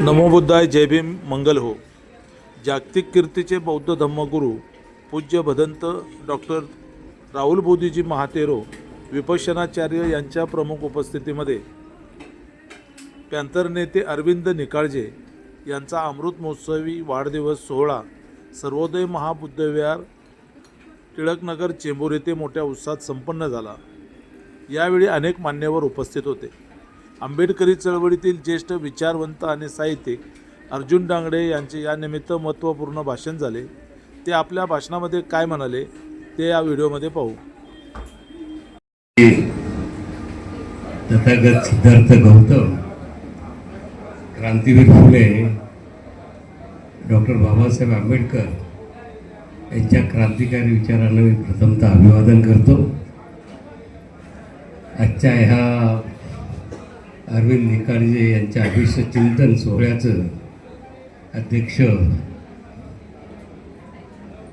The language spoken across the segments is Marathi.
नमोबुद्धाय जय भीम मंगल हो. जागतिक कीर्तीचे बौद्ध धम्मगुरू पूज्य भदंत डॉक्टर राहुल बोधीजी महातेरो विपशनाचार्य यांच्या प्रमुख उपस्थितीमध्ये पॅन्थर नेते अरविंद निकाळजे यांचा अमृत महोत्सवी वाढदिवस सोहळा सर्वोदय महाबुद्धविहार टिळकनगर चेंबूर येथे मोठ्या उत्साहात संपन्न झाला. यावेळी अनेक मान्यवर उपस्थित होते. आंबेडकरी चळवळीतील ज्येष्ठ विचारवंत आणि साहित्यिक अर्जुन डांगडे यांचे यानिमित्त महत्त्वपूर्ण भाषण झाले. ते आपल्या भाषणामध्ये काय म्हणाले ते या व्हिडिओमध्ये पाहू. तथागत सिद्धार्थ गौतम क्रांतीवीर फुले डॉक्टर बाबासाहेब आंबेडकर यांच्या क्रांतिकारी विचारांना मी प्रथमतः अभिवादन करतो. आजच्या ह्या अरविंद निकाळजे यांच्या आयुष्य चिंतन सोहळ्याचं अध्यक्ष.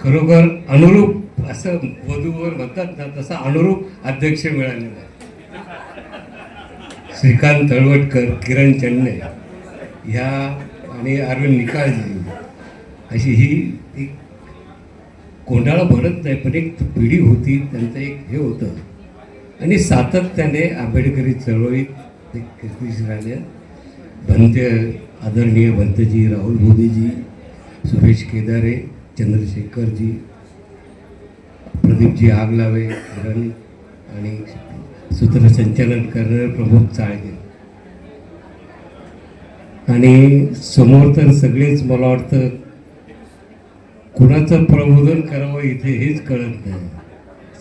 खरोखर अनुरूप असं वधूवर म्हणतात ना तसा अनुरूप अध्यक्ष मिळालेला आहे. श्रीकांत तळवटकर किरण चन्ने ह्या आणि अरविंद निकाळजी अशी ही एक कोंडाळा भरत नाही पण एक पिढी होती त्यांचं एक हे होतं. आणि सातत्याने आंबेडकरी चळवळीत ते कीर्तिश राहिले आदरणीय भंतजी राहुल मोदीजी सुरेश केदारे चंद्रशेखरजी प्रदीपजी आगलावे किरण आणि सूत्रसंचालन करणारे प्रमोद चाळगे आणि समोर तर सगळेच मला वाटतं कुणाचं प्रबोधन करावं इथे हेच कळत नाही.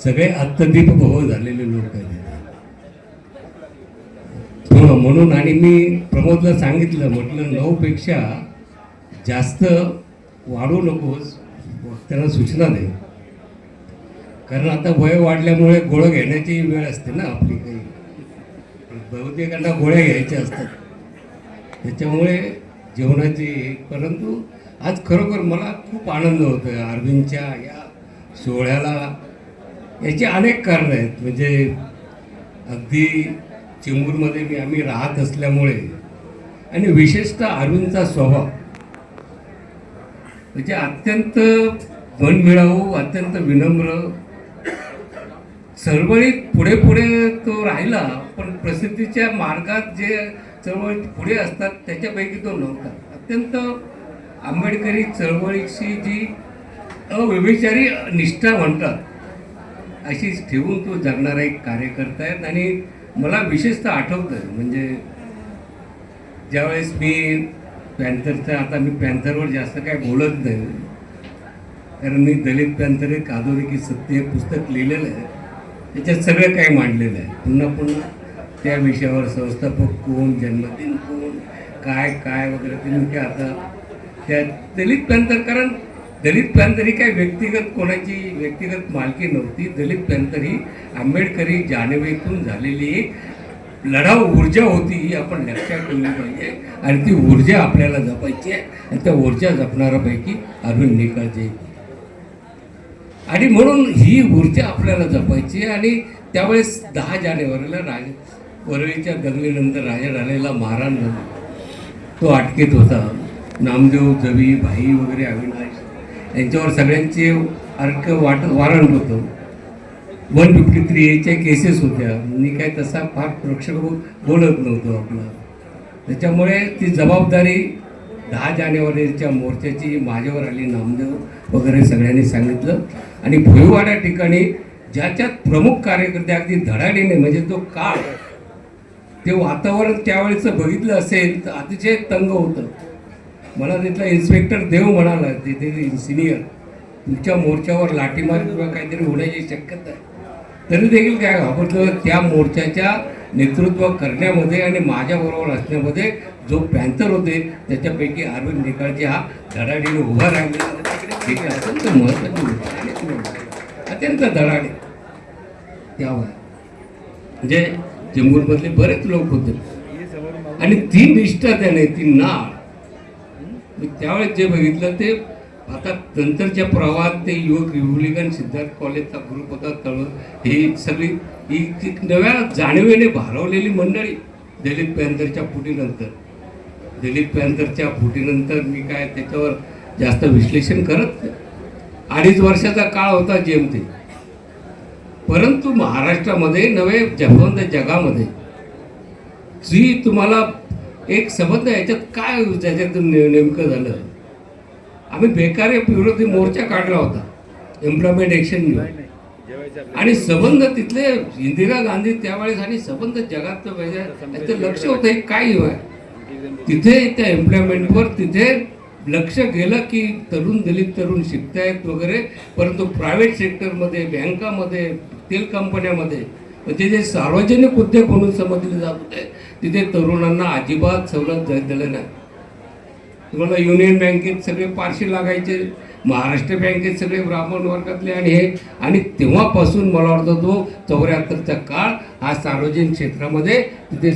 सगळे आत्मदीप भव हो झालेले लोक आहेत हो, हो, म्हणून आणि मी प्रमोदला सांगितलं म्हटलं नऊपेक्षा जास्त वाढू नकोस त्याला सूचना दे. कारण आता वय वाढल्यामुळे गोळं घेण्याची वेळ असते ना आपली काही. बहुतेकांना गोळ्या घ्यायच्या असतात. त्याच्यामुळे जेवणाची परंतु आज खरोखर मला खूप आनंद होतो आहे अरविंदच्या या सोहळ्याला याची अनेक कारणं आहेत. म्हणजे अगदी चेंबूरमध्ये मी आम्ही राहत असल्यामुळे आणि विशेषतः अरुणचा स्वभाव म्हणजे अत्यंत मनमिळावू अत्यंत विनम्र चळवळीत पुढे पुढे तो राहिला पण प्रसिद्धीच्या मार्गात जे चळवळीत पुढे असतात त्याच्यापैकी तो नव्हता. अत्यंत आंबेडकरी चळवळीची जी अव्यभिचारी निष्ठा म्हणतात अशी ठेवून तो जगणारा एक कार्यकर्ता आहेत. आणि मला विशेषतः आठवतं म्हणजे ज्यावेळेस मी पॅन्थरचं आता मी पॅन्थरवर जास्त काय बोलत नाही. कारण मी दलित पॅन्थर हे कादोरी की सत्य हे पुस्तक लिहिलेलं आहे. त्याच्यात सगळं काही मांडलेलं आहे. पुन्हा पुन्हा त्या विषयावर संस्थापक कोण जन्मदिन कोण काय काय वगैरे ते मी आता त्या दलित पॅन्थर कारण दलित पॅन्थर ही काय व्यक्तिगत कोणाची व्यक्तिगत मालकी नव्हती. दलित पॅन्थर ही आंबेडकरी जाणीवेतून झालेली एक लढाऊ ऊर्जा होती ही आपण लक्षात ठेवली पाहिजे. आणि ती ऊर्जा आपल्याला जपायची आहे. आणि त्या ऊर्जा जपणाऱ्यापैकी अरविंद निकाळजे. आणि म्हणून ही ऊर्जा आपल्याला जपायची आहे. आणि त्यावेळेस दहा जानेवारीला राज वरळीच्या दंगलीनंतर राजा राणेला महाराण तो अटकेत होता. नामदेव जवी भाई वगैरे अविनाश यांच्यावर सगळ्यांचे अर्क वाट वारंट होतं वन फिफ्टी थ्री एच्या केसेस होत्या. मी काय तसा फार प्रेक्षक बोलत नव्हतो आपला. त्याच्यामुळे ती जबाबदारी दहा जानेवारीच्या मोर्चाची माझ्यावर आली नामदेव वगैरे सगळ्यांनी सांगितलं. आणि भोईवाडा ठिकाणी ज्याच्यात प्रमुख कार्यकर्ते अगदी धडाडीने म्हणजे तो काळ ते वातावरण त्यावेळेचं बघितलं असेल तर अतिशय तंग होतं. मला तिथला इन्स्पेक्टर देव म्हणाला तिथे सिनियर तुमच्या मोर्चावर लाठीमार किंवा काहीतरी होण्याची शक्यता आहे. तरी देखील काय घाबरलं त्या मोर्चाच्या नेतृत्व करण्यामध्ये आणि माझ्याबरोबर असण्यामध्ये जो पॅन्थर होते त्याच्यापैकी अरविंद निकाळजे हा धडाडीने उभा राहिलेला हे अत्यंत महत्त्वाची गोष्ट आहे. अत्यंत धडाडी. त्यावर. म्हणजे चेंबूरमधले बरेच लोक होते. आणि ती निष्ठा त्याने ती नाळ त्यावेळेस जे बघितलं ते आता नंतरच्या प्रवाहात ते युवक रिपब्लिकन सिद्धार्थ कॉलेजचा ग्रुप होता तळून ही सगळी ही ती नव्या जाणीवेने भारवलेली मंडळी दलित पॅन्थरच्या फुटीनंतर. दलित पॅन्थरच्या फुटीनंतर मी काय त्याच्यावर जास्त विश्लेषण करत अडीच वर्षाचा काळ होता जेमते परंतु महाराष्ट्रामध्ये नव्हे जगवंत जगामध्ये जी तुम्हाला एक संबंध याच्यात काय त्याच्यातून ने- नेमकं झालं? आम्ही बेकारी विरोधी मोर्चा काढला होता. एम्प्लॉयमेंट ॲक्शन आणि संबंध तिथले इंदिरा गांधी त्यावेळेस आणि संबंध जगात त्याचं लक्ष होतं हे काय तिथे त्या एम्प्लॉयमेंटवर तिथे लक्ष गेलं की तरुण दलित तरुण शिकतायत वगैरे परंतु प्रायव्हेट सेक्टरमध्ये बँकामध्ये तेल कंपन्यामध्ये म्हणजे जे सार्वजनिक उद्योग म्हणून समजले जात होते तिथे तरुणांना अजिबात सवलत दिलं नाही. तुम्हाला युनियन बँकेत सगळे पारशी लागायचे महाराष्ट्र बँकेत सगळे ब्राह्मण वर्गातले आणि हे आणि तेव्हापासून मला वाटतं तो चौऱ्याहत्तरचा काळ हा सार्वजनिक क्षेत्रामध्ये तिथे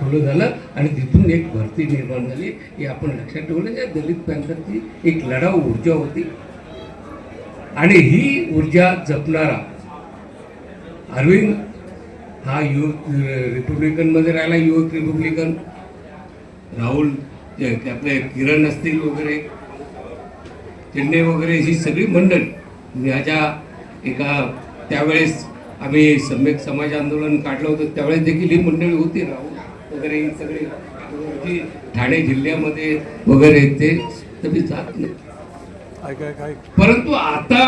खुलं झालं आणि तिथून एक भरती निर्माण झाली. हे आपण लक्षात ठेवलं या दलित बँकांची एक लढाऊ ऊर्जा होती. आणि ही ऊर्जा जपणारा अरविंद हा युवक रिपब्लिकनमध्ये राहिला युवक रिपब्लिकन राहुल आपले किरण असतील वगैरे चेन्नई वगैरे ही सगळी मंडळी. माझ्या एका त्यावेळेस आम्ही सम्यक समाज आंदोलन काढलं होतं त्यावेळेस देखील ही मंडळी होती. राहुल वगैरे ही सगळी जी ठाणे जिल्ह्यामध्ये वगैरे ते तुम्ही जात नाही. परंतु आता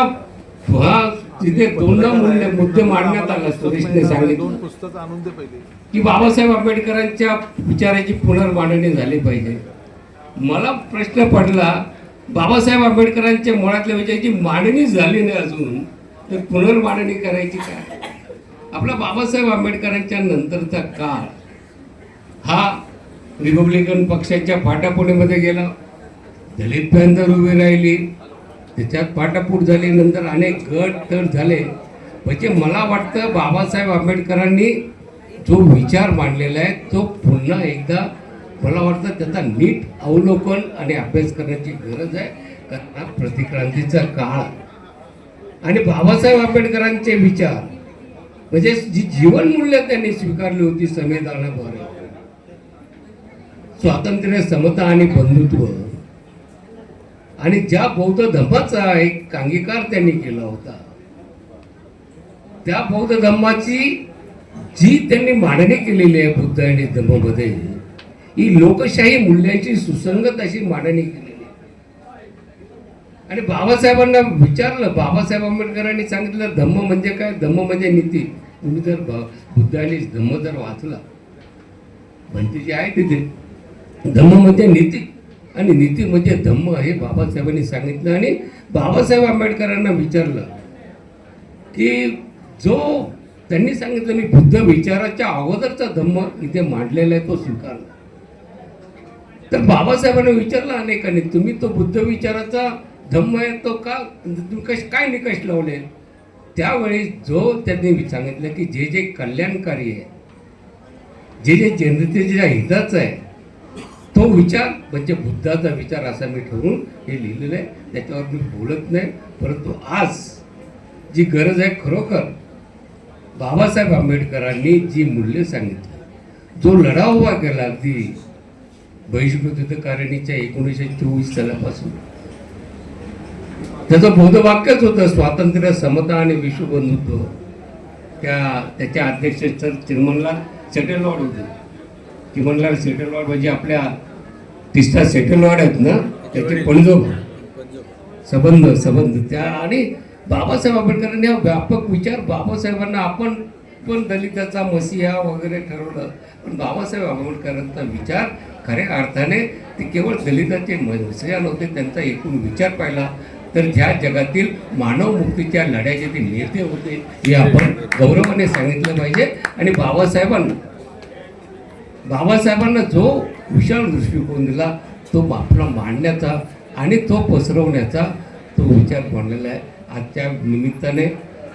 हा तिथे दोनदा मुद्दे मुद्दे मांडण्यात आला सुरेशने सांगितलं. दोन पुस्तकं आणून दे पहिले. की बाबासाहेब आंबेडकरांच्या विचाराची पुनर्मांडणी झाली पाहिजे. मला प्रश्न पडला बाबासाहेब आंबेडकरांच्या मुळातल्या विचाराची मांडणी झाली नाही अजून तर पुनर्मांडणी करायची काय? आपला बाबासाहेब आंबेडकरांच्या नंतरचा काळ हा रिपब्लिकन पक्षाच्या फाटाफुटीमध्ये गेला. दलित पॅन्थर उभी राहिली. त्याच्यात पाटापूट झाली नंतर अनेक गट तट झाले. म्हणजे मला वाटतं बाबासाहेब आंबेडकरांनी जो विचार मांडलेला आहे तो पुन्हा एकदा मला वाटतं त्याचा नीट अवलोकन आणि अभ्यास करण्याची गरज आहे. कारण हा प्रतिक्रांतीचा काळ आणि बाबासाहेब आंबेडकरांचे विचार म्हणजे जी जीवनमूल्य त्यांनी स्वीकारली होती संविधानाद्वारे स्वातंत्र्य समता आणि बंधुत्व आणि ज्या बौद्ध धम्माचा एक अंगीकार त्यांनी केला होता त्या बौद्ध धम्माची जी त्यांनी मांडणी केलेली आहे बुद्ध आणि धम्ममध्ये ही लोकशाही मूल्यांची सुसंगत अशी मांडणी केलेली आहे. आणि बाबासाहेबांना विचारलं बाबासाहेब आंबेडकरांनी सांगितलं धम्म म्हणजे काय? धम्म म्हणजे नीती. तुम्ही जर बुद्ध आणि धम्म जर वाचला म्हणते जे आहे तिथे धम्म म्हणजे नीती. आणि नीती म्हणजे धम्म हे बाबासाहेबांनी सांगितलं आणि बाबासाहेब आंबेडकरांना विचारलं की जो त्यांनी सांगितलं मी बुद्ध विचाराच्या अगोदरचा धम्म इथे मांडलेला आहे तो स्वीकारला. तर बाबासाहेबांना विचारलं अनेकांनी तुम्ही तो बुद्ध विचाराचा धम्म आहे तो का निकष काय निकष लावले? त्यावेळी जो त्यांनी सांगितलं की जे जे कल्याणकारी आहे जे जे जनतेच्या हिताचं आहे तो विचार म्हणजे बुद्धाचा विचार असा मी ठरवून हे लिहिलेलं आहे. त्याच्यावर मी बोलत नाही. परंतु आज जी गरज आहे खरोखर बाबासाहेब आंबेडकरांनी जी मूल्य सांगितली जो लढा उभा केला अगदी बहिष्कृत युद्धकारिणीच्या एकोणीसशे चोवीस सालापासून त्याचं बोधवाक्यच होतं स्वातंत्र्य समता आणि विश्वबंधुत्व. त्या त्याच्या अध्यक्ष सर चिरमनलाल सेटलवाड होते. चिमनलाल सेटलवाड म्हणजे आपल्या तिसरा सेटलवाड आहेत ना त्याचे पणजोब. संबंध संबंध. त्या आणि बाबासाहेब आंबेडकरांनी हा व्यापक विचार बाबासाहेबांना आपण पण दलिताचा मसिहा वगैरे ठरवलं पण बाबासाहेब आंबेडकरांचा विचार खऱ्या अर्थाने ते केवळ दलिताचे मसिहा नव्हते त्यांचा एकूण विचार पाहिला. तर ज्या जगातील मानव मुक्तीच्या लढ्याचे ते नेते होते हे आपण गौरवाने सांगितलं पाहिजे. आणि बाबासाहेबांना बाबासाहेबांना जो विशाल दृष्टिकोन दिला तो आपला मांडण्याचा आणि तो पसरवण्याचा तो विचार मांडलेला आहे. आजच्या निमित्ताने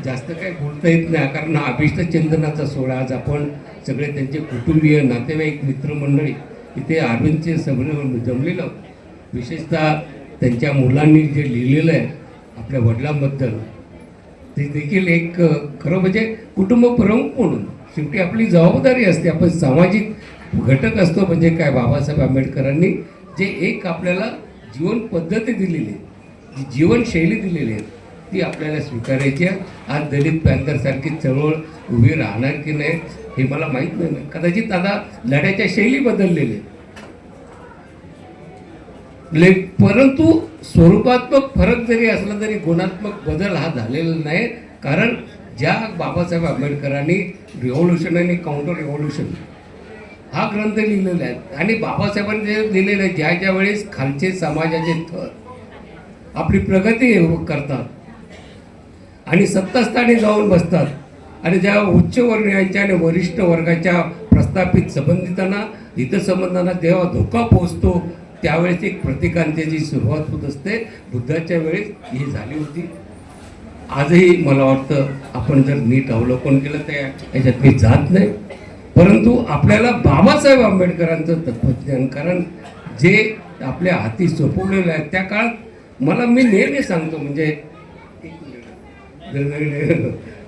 जास्त काही बोलता येत नाही कारण हा अभिष्ट चिंतनाचा सोहळा आज आपण सगळे त्यांचे कुटुंबीय नातेवाईक मित्रमंडळी इथे अरविंदचे सगळे जमलेलं विशेषतः त्यांच्या मुलांनी जे लिहिलेलं आहे आपल्या वडिलांबद्दल ते देखील एक खरं म्हणजे कुटुंब प्रमुख म्हणून. शेवटी आपली जबाबदारी असते आपण सामाजिक घटक असतो म्हणजे काय? बाबासाहेब आंबेडकरांनी जे एक आपल्याला जीवन पद्धती दिलेली आहे जी जीवनशैली दिलेली आहे ती आपल्याला स्वीकारायची आहे. आज दलित पॅन्थरसारखी चळवळ उभी राहणार की नाही हे मला माहीत नाही. कदाचित आता लढ्याच्या शैली बदललेली आहे म्हणजे परंतु स्वरूपात्मक फरक जरी असला तरी गुणात्मक बदल हा झालेला नाही. कारण ज्या बाबासाहेब आंबेडकरांनी रिव्हॉल्युशन आणि काउंटर रिव्हॉल्युशन हा ग्रंथ लिहिलेला आहे. आणि बाबासाहेबांनी जे लिहिलेलं आहे ज्या ज्या वेळेस खालचे समाजाचे थर आपली प्रगती करतात आणि सत्तास्थानी जाऊन बसतात आणि ज्या उच्चवर्णीयांच्या आणि वरिष्ठ वर्गाच्या प्रस्थापित संबंधितांना हितसंबंधांना जेव्हा धोका पोहोचतो त्यावेळेस एक प्रतिकांत्याची सुरुवात होत असते बुद्धाच्या वेळेस ही झाली होती. आजही मला वाटतं आपण जर नीट अवलोकन केलं तर याच्यात मी जात नाही. परंतु आपल्याला बाबासाहेब आंबेडकरांचं तत्वज्ञान कारण जे आपल्या हाती सोपवलेलं आहे त्या काळात मला मी नेहमी सांगतो म्हणजे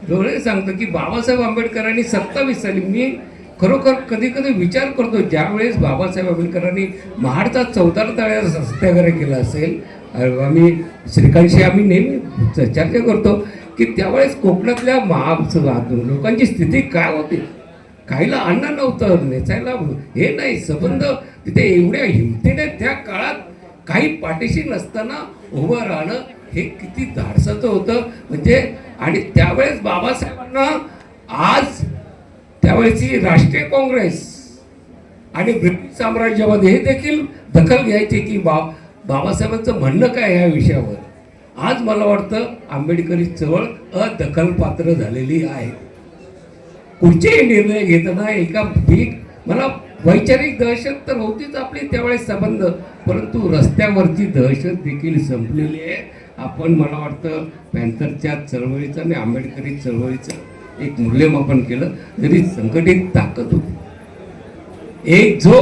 डोळे सांगतो की बाबासाहेब आंबेडकरांनी सत्तावीस साली मी खरोखर कधी कधी विचार करतो ज्यावेळेस बाबासाहेब आंबेडकरांनी महाडचा चौदार तळ्याचा सत्याग्रह केला असेल आम्ही श्रीकांतशी आम्ही नेहमी चर्चा करतो की त्यावेळेस कोकणातल्या महा लोकांची स्थिती काय होती? काहीला अन्न नव्हतं नेचायला हे नाही संबंध तिथे एवढ्या हिमतीने त्या काळात काही पाठीशी नसताना उभं राहणं हे किती धाडसाचं होतं. म्हणजे आणि त्यावेळेस बाबासाहेबांना आज त्यावेळेची राष्ट्रीय काँग्रेस आणि ब्रिटिश साम्राज्यामध्ये हे देखील दखल घ्यायची की बा बाबासाहेबांचं म्हणणं काय ह्या विषयावर? आज मला वाटतं आंबेडकरी चळवळ अदखलपात्र झालेली आहे. कुठचेही निर्णय घेताना एका ठीक मला वैचारिक दहशत तर होतीच आपली त्यावेळेस संबंध परंतु रस्त्यावरची दहशत देखील संपलेली आहे. आपण मला वाटतं पॅन्थरच्या चळवळीचं आणि आंबेडकरी चळवळीचं एक मूल्यमापन केलं तरी संघटित ताकद होती. एक जो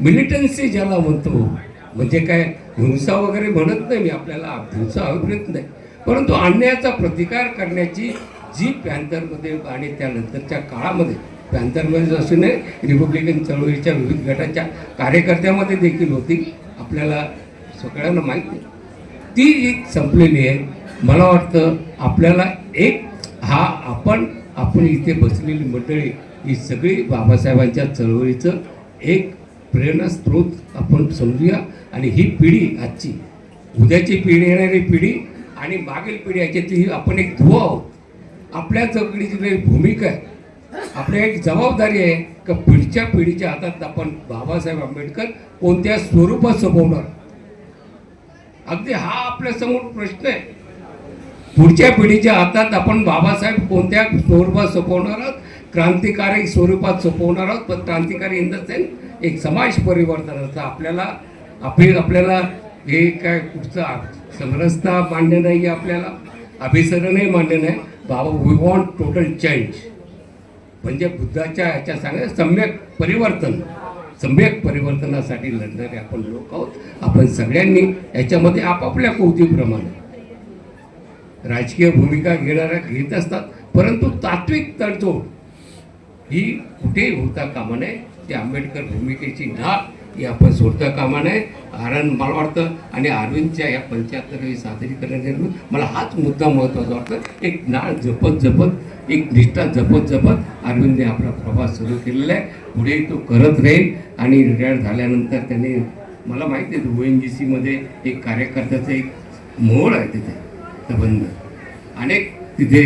मिलिटन्सी ज्याला म्हणतो म्हणजे काय हिंसा वगैरे म्हणत नाही मी आपल्याला हिंसा अभिप्रेत नाही. परंतु अन्यायाचा प्रतिकार करण्याची जी पॅन्थरमध्ये आणि त्यानंतरच्या काळामध्ये पॅन्थरमध्ये असून रिपब्लिकन चळवळीच्या विविध गटाच्या कार्यकर्त्यामध्ये देखील होती आपल्याला सगळ्यांना माहीत नाही. ती एक संपलेली आहे. मला वाटतं आपल्याला एक हा आपण आपण इथे बसलेली मंडळी ही सगळी बाबासाहेबांच्या चळवळीचं एक प्रेरणास्त्रोत आपण समजूया. आणि ही पिढी आजची उद्याची पिढी येणारी पिढी आणि मागील पिढी याच्यातली आपण एक धुवा आहोत. आपल्या चौकडीची जी भूमिका आहे आपल्या एक जबाबदारी आहे का पुढच्या पिढीच्या हातात आपण बाबासाहेब आंबेडकर कोणत्या स्वरूपात सोपवणार अगदी हा आपल्यासमोर प्रश्न आहे. पुढच्या पिढीच्या हातात आपण बाबासाहेब कोणत्या स्वरूपात सोपवणार आहोत? क्रांतिकारी स्वरूपात सोपवणार आहोत? पण क्रांतिकारी इन द सेन्स एक समाज परिवर्तनाचा आपल्याला आपली आपल्याला हे काय कुठचं समरसता मान्य नाही आहे आपल्याला अभिसरणही मान्य नाही. बाबा वी वॉन्ट टोटल चेंज म्हणजे बुद्धाच्या ह्याच्या सांगा सम्यक परिवर्तन. सम्यक परिवर्तनासाठी लढणारे आपण लोक आहोत. आपण सगळ्यांनी याच्यामध्ये आपापल्या कौतीप्रमाणे राजकीय भूमिका घेणाऱ्या घेत असतात. परंतु तात्विक तडजोड ही कुठेही होता कामा नये. ते आंबेडकर भूमिकेची नाक ही आपण सोडता कामा नये. कारण मला वाटतं आणि अरविंदच्या या पंच्याहत्तरावी सादरीकरण मला हाच मुद्दा महत्त्वाचा वाटतं. एक नाळ जपत जपत एक निष्ठा जपत जपत अरविंदने आपला प्रवास सुरू केलेला आहे. पुढे तो करत राहील. आणि रिटायर झाल्यानंतर त्याने मला माहिती आहे ओ एन जी सीमध्ये एक कार्यकर्त्याचं एक मोहळ आहे तिथे संबंध अनेक तिथे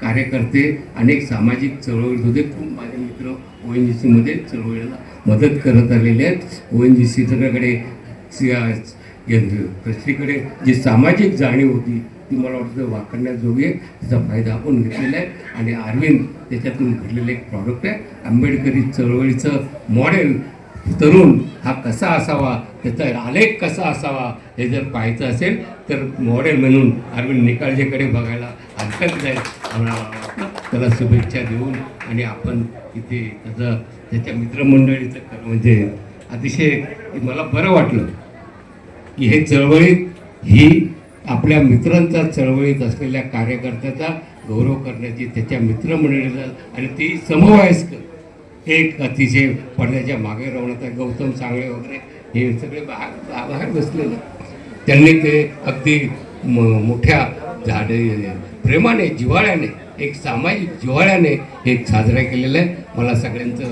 कार्यकर्ते अनेक सामाजिक चळवळीत होते. खूप माझे मित्र ओ एन जी सीमध्ये चळवळीला मदत करत आलेले आहेत. ओ एन जी सीकडे दुसरीकडे जी सामाजिक जाणीव होती ती मला वाटतं वाकडण्याजोगी त्याचा फायदा आपण घेतलेला आहे. आणि अरविंद त्याच्यातून घडलेलं एक प्रॉडक्ट आहे. आंबेडकरी चळवळीचं मॉडेल तरुण हा कसा असावा त्याचा आलेख कसा असावा हे जर पाहायचं असेल तर मॉडेल म्हणून अरविंद निकाळजेकडे बघायला हरकत नाही. आम्हाला वाटतं. त्याला शुभेच्छा देऊन आणि आपण इथे त्याचं त्याच्या मित्रमंडळीचं कर म्हणजे अतिशय मला बरं वाटलं की हे चळवळीत ही आपल्या मित्रांचा चळवळीत असलेल्या कार्यकर्त्याचा गौरव करण्याची त्याच्या मित्रमंडळीचा आणि ती समवयस्क एक अतिशय पडण्याच्या मागे राहण्यात गौतम सांगळे वगैरे हे सगळे बाहेर बाहेर बसलेले. त्यांनी ते अगदी म- मोठ्या झाडे प्रेमाने जिव्हाळ्याने एक सामाजिक जिव्हाळ्याने हे साजरा केलेलं. आहे मला सगळ्यांचं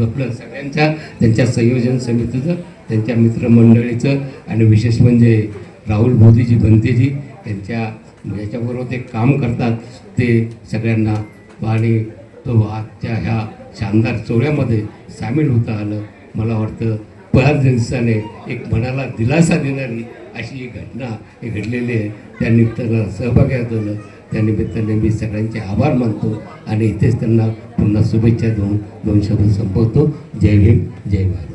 आपलं सगळ्यांच्या त्यांच्या संयोजन समितीचं त्यांच्या मित्रमंडळीचं आणि विशेष म्हणजे राहुल मोदीजी बनतेजी त्यांच्या याच्याबरोबर ते काम करतात. ते सगळ्यांना आणि तो आजच्या ह्या शानदार सोहळ्यामध्ये सामील होता आलं. मला वाटतं पाच दिवसाने एक मनाला दिलासा देणारी अशी ही घटना हे घडलेली आहे. त्या निमित्तानं सहभागी झालं त्यानिमित्ताने मी सगळ्यांचे आभार मानतो आणि इथेच त्यांना पुन्हा शुभेच्छा देऊन दोन शब्द संपवतो. जय भीम जय भारत.